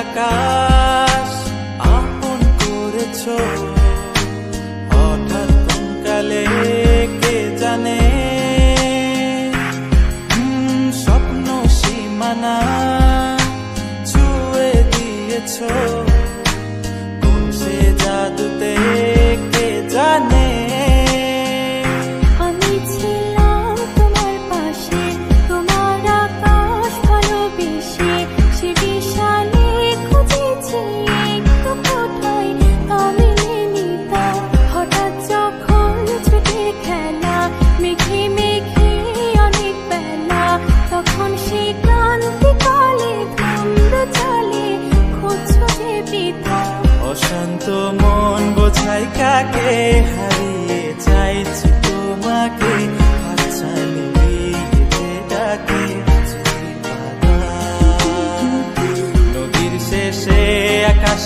আকাশ আপন করেছ অশান্ত মন বোঝাই কাকে হারিয়ে চাইছি তোমাকে। হাতছানি শেষে আকাশ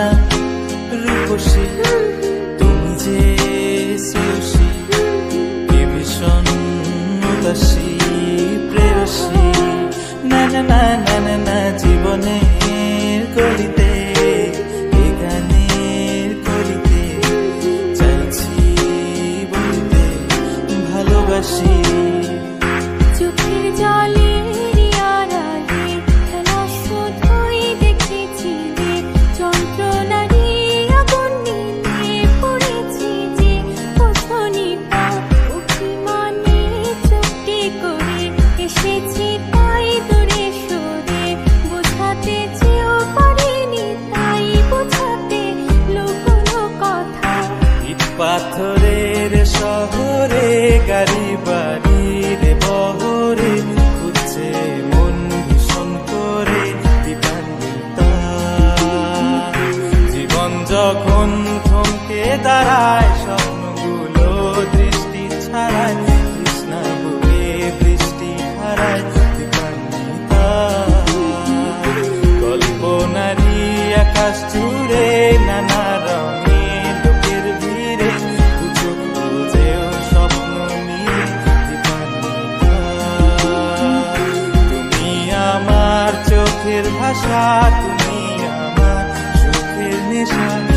না, রূপসী, তুমি যে শ্রেয়সী, কে ভীষণ উদাসী প্রেয়সী। না না না না না না গাড়ি বাড়ির বহরে খুঁজছে মন ভীষণ করে জীবন যখন থমকে দাঁড়ায় স্বপ্নগুলো দৃষ্টি ছাড়ায়, কৃষ্ণা বলে বৃষ্টি হারায় কল্পনারি আকাশ চোখের ভাষা তুমি আমার সুখের নেশা।